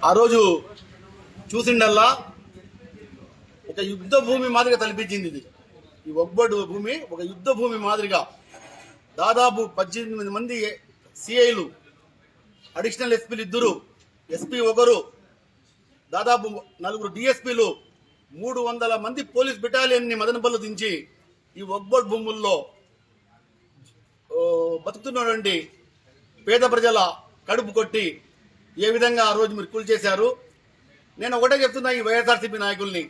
ఆ రోజు చూసిండల్లా ఒక యుద్ధ భూమి మాదిరిగా తలపించింది ఇది. ఈ ఒబ్బడు భూమి ఒక యుద్ధ భూమి మాదిరిగా దాదాపు పద్దెనిమిది మంది సిఐలు అడిషనల్ ఎస్పీలు ఇద్దరు ఎస్పీ ఒకరు దాదాపు నలుగురు డిఎస్పీలు మూడు వందల మంది పోలీస్ బెటాలియన్ని మదనపల్లు దించి ఈ ఒబ్బడ్ భూముల్లో బతుకుతున్నటువంటి పేద ప్రజల కడుపు కొట్టి ఏ విధంగా ఆ రోజు మీరు కూల్చేశారు నేను ఒకటే చెప్తున్నా ఈ వైఎస్ఆర్సీపీ నాయకుల్ని.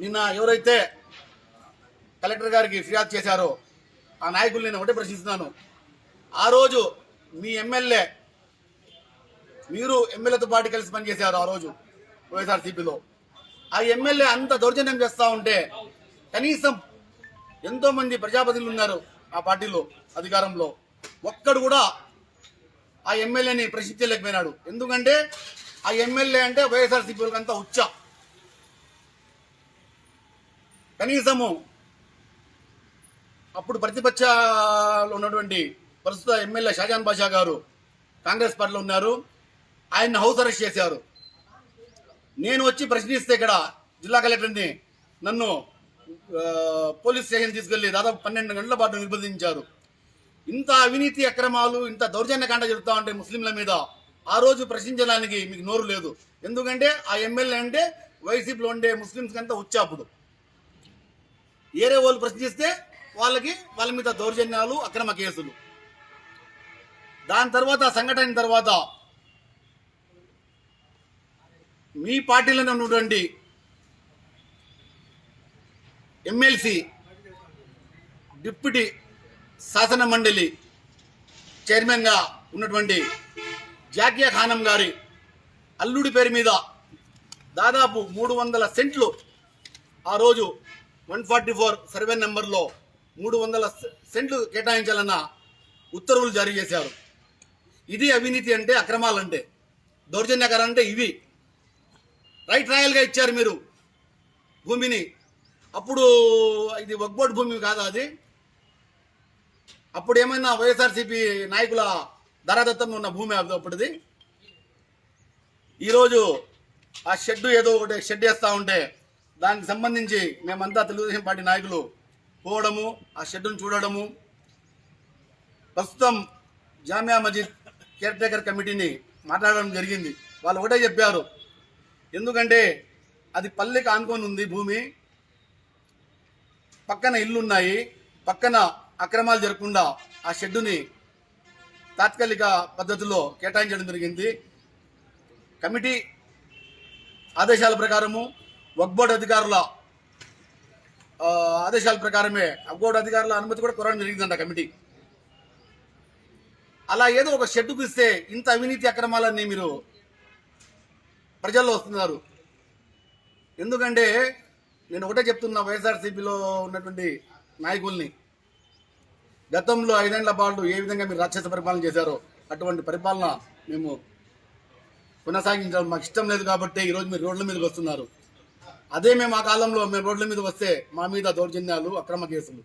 నిన్న ఎవరైతే కలెక్టర్ గారికి ఫిర్యాదు చేశారో ఆ నాయకుల్ని నేను ఒకటే ప్రశ్నిస్తున్నాను. ఆ రోజు మీ ఎమ్మెల్యే మీరు ఎమ్మెల్యేతో పాటు కలిసి పనిచేశారు ఆ రోజు వైఎస్ఆర్సీపీలో. ఆ ఎమ్మెల్యే అంత దౌర్జన్యం చేస్తూ ఉంటే కనీసం ఎంతోమంది ప్రజాప్రతినిధులు ఉన్నారు ఆ పార్టీలో అధికారంలో. ఒక్కడు కూడా ఆ ఎమ్మెల్యేని ప్రశ్నించలేకపోయినాడు. ఎందుకంటే ఆ ఎమ్మెల్యే అంటే వైఎస్ఆర్సీపీ అంతా ఉచ్చ. కనీసము అప్పుడు ప్రతిపక్షలో ఉన్నటువంటి ప్రస్తుత ఎమ్మెల్యే షాజాన్ బాషా గారు కాంగ్రెస్ పార్టీలో ఉన్నారు. ఆయన్ని హౌస్ అరెస్ట్ చేశారు. నేను వచ్చి ప్రశ్నిస్తే ఇక్కడ జిల్లా కలెక్టర్ని నన్ను పోలీస్ స్టేషన్ తీసుకెళ్ళి దాదాపు పన్నెండు గంటల పాటు నిర్బంధించారు ఇంత అవినీతి అక్రమాలు ఇంత దౌర్జన్యకాండ జరుగుతూ ఉంటాయి ముస్లింల మీద ఆ రోజు ప్రశ్నించడానికి మీకు నోరు లేదు. ఎందుకంటే ఆ ఎమ్మెల్యే అంటే వైసీపీలో ఉండే ముస్లింస్ అంతా ఉచ్చాపుడు. ఏరే వాళ్ళు ప్రశ్నిస్తే వాళ్ళకి వాళ్ళ మీద దౌర్జన్యాలు అక్రమ కేసులు. దాని తర్వాత సంఘటన తర్వాత మీ పార్టీలోనే ఉన్నటువంటి ఎమ్మెల్సీ డిప్యూటీ శాసన మండలి చైర్మన్గా ఉన్నటువంటి జాకియా ఖానం గారి అల్లుడి పేరు మీద దాదాపు మూడు వందల సెంట్లు ఆ రోజు వన్ ఫార్టీ ఫోర్ సర్వే నెంబర్లో మూడు వందల సెంట్లు కేటాయించాలన్న ఉత్తర్వులు జారీ చేశారు. ఇది అవినీతి అంటే అక్రమాలంటే దౌర్జన్యకరం అంటే ఇవి. రైట్ రాయల్గా ఇచ్చారు మీరు భూమిని. అప్పుడు ఇది వగ్బోట్ భూమి కాదా అది? అప్పుడు ఏమైనా వైఎస్ఆర్సీపీ నాయకుల ధరాదత్తంలో ఉన్న భూమి అది అప్పుడుది. ఈరోజు ఆ షెడ్ ఏదో ఒకటి షెడ్ వేస్తూ ఉంటే దానికి సంబంధించి మేమంతా తెలుగుదేశం పార్టీ నాయకులు పోవడము ఆ షెడ్డును చూడడము. ప్రస్తుతం జామియా మజీద్ కేర్ టేకర్ కమిటీని మాట్లాడడం జరిగింది. వాళ్ళు ఒకటే చెప్పారు. ఎందుకంటే అది పల్లెకి ఆనుకొని ఉంది భూమి. పక్కన ఇల్లున్నాయి. పక్కన అక్రమాలు జరగకుండా ఆ షెడ్డుని తాత్కాలిక పద్ధతిలో కేటాయించడం జరిగింది. కమిటీ ఆదేశాల ప్రకారము వక్బోర్డ్ అధికారుల ఆదేశాల ప్రకారమే వక్బోర్డ్ అధికారుల అనుమతి కూడా కోరడం జరిగిందంట కమిటీ. అలా ఏదో ఒక షెడ్డుకు ఇస్తే ఇంత అవినీతి అక్రమాలన్నీ మీరు ప్రజల్లో వస్తున్నారు. ఎందుకంటే నేను ఒకటే చెప్తున్నా వైఎస్ఆర్సీపీలో ఉన్నటువంటి నాయకుల్ని. గతంలో ఐదేళ్ళ పాటు ఏ విధంగా మీరు రాక్షస పరిపాలన చేశారో అటువంటి పరిపాలన మేము కొనసాగించడం మాకు ఇష్టం లేదు కాబట్టి ఈరోజు మీరు రోడ్ల మీదకి వస్తున్నారు. అదే మేము ఆ కాలంలో మేము రోడ్ల మీద వస్తే మా మీద దౌర్జన్యాలు అక్రమ కేసులు.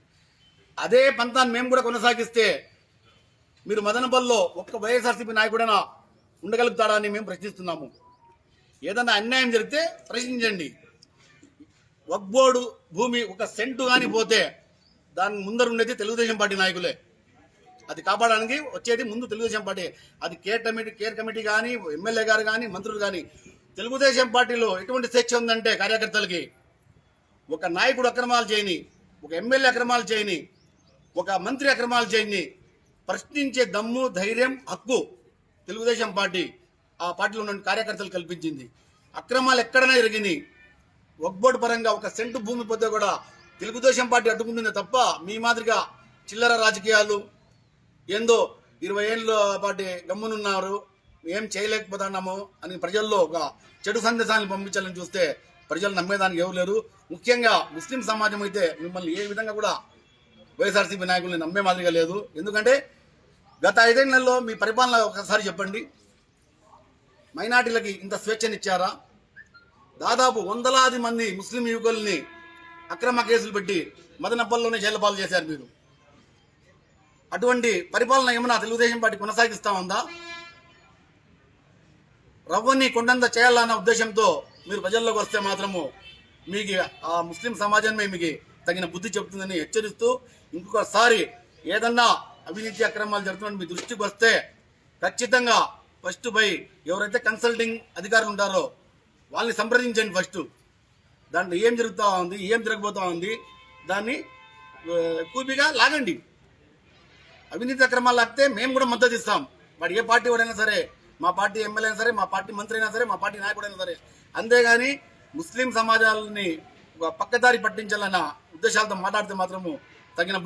అదే పంతాన్ని మేము కూడా కొనసాగిస్తే మీరు మదనపల్లిలో ఒక్క వైఎస్ఆర్సీపీ నాయకుడైనా ఉండగలుగుతాడా అని మేము ప్రశ్నిస్తున్నాము. ఏదైనా అన్యాయం జరిగితే ప్రశ్నించండి. వక్బోర్డు భూమి ఒక సెంటు కానీ పోతే దాని ముందర ఉండేది తెలుగుదేశం పార్టీ నాయకులే. అది కాపాడడానికి వచ్చేది ముందు తెలుగుదేశం పార్టీ. అది కేర్ కమిటీ కేర్ కమిటీ కానీ ఎమ్మెల్యే గారు కానీ మంత్రులు కానీ తెలుగుదేశం పార్టీలో ఎటువంటి స్వేచ్ఛ ఉందంటే కార్యకర్తలకి? ఒక నాయకుడు అక్రమాలు చేయని ఒక ఎమ్మెల్యే అక్రమాలు చేయని ఒక మంత్రి అక్రమాలు చేయని ప్రశ్నించే దమ్ము ధైర్యం హక్కు తెలుగుదేశం పార్టీ ఆ పార్టీలో ఉన్న కార్యకర్తలు కల్పించింది. అక్రమాలు ఎక్కడైనా జరిగినాయి ఒక్బోర్డు పరంగా ఒక సెంటు భూమి పొద్దు కూడా తెలుగుదేశం పార్టీ అడ్డుకుంటుందే తప్ప మీ మాదిరిగా చిల్లర రాజకీయాలు ఏందో ఇరవై ఏళ్ళ పాటి గమ్మునున్నారు. ఏం చేయలేకపోతున్నాము అని ప్రజల్లో ఒక చెడు సందేశాన్ని పంపించాలని చూస్తే ప్రజలు నమ్మేదానికి ఎవరు లేరు. ముఖ్యంగా ముస్లిం సమాజం అయితే మిమ్మల్ని ఏ విధంగా కూడా వైఎస్ఆర్సీపీ నాయకుల్ని నమ్మే మాదిరిగా లేదు. ఎందుకంటే గత ఐదేళ్ళలో మీ పరిపాలన ఒకసారి చెప్పండి. మైనార్టీలకి ఇంత స్వేచ్ఛనిచ్చారా? దాదాపు వందలాది మంది ముస్లిం యువకుల్ని అక్రమ కేసులు పెట్టి మదనపల్లిలోనే జైలు పాలు చేశారు మీరు. అటువంటి పరిపాలన ఏమైనా తెలుగుదేశం పార్టీ కొనసాగిస్తా ఉందా? రవ్వని కొండంత చేయాలన్న ఉద్దేశంతో మీరు ప్రజల్లోకి వస్తే మాత్రము మీకు ఆ ముస్లిం సమాజమే మీకు తగిన బుద్ధి చెబుతుందని హెచ్చరిస్తూ ఇంకొకసారి ఏదన్నా అవినీతి అక్రమాలు జరుగుతున్న మీ దృష్టికి వస్తే ఖచ్చితంగా ఫస్ట్ పై ఎవరైతే కన్సల్టింగ్ అధికారులు ఉంటారో వాళ్ళని సంప్రదించండి ఫస్ట్. దాంట్లో ఏం జరుగుతూ ఉంది ఏం జరగబోతా ఉంది దాన్ని కూపిగా లాగండి. అవినీతి అక్రమాలు లాగితే మేము కూడా మద్దతు ఇస్తాం. వాడు ఏ పార్టీ వాడైనా సరే మా పార్టీ ఎమ్మెల్యే అయినా సరే మా పార్టీ మంత్రి అయినా సరే మా పార్టీ నాయకుడైనా సరే అంతేగాని ముస్లిం సమాజాలని పక్కదారి పట్టించాలన్న ఉద్దేశాలతో మాట్లాడితే మాత్రము తగిన